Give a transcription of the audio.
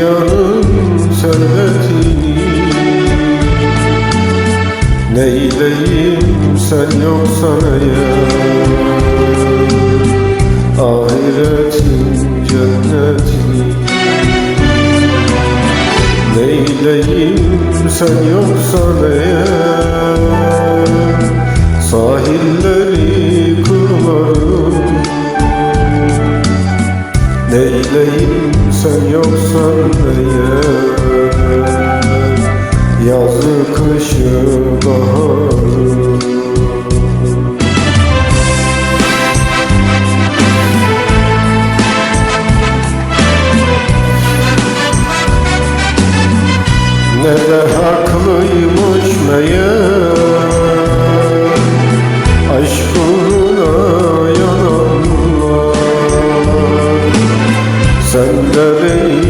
dünyanın servetini Neyleyim sen yoksan eğer Ahiretin cennetini Neyleyim sen yoksan eğer Sahilleri Neyleyim sen yoksan eğer Yazı kışı baharı. Ne de haklıymış meğer Sen de değil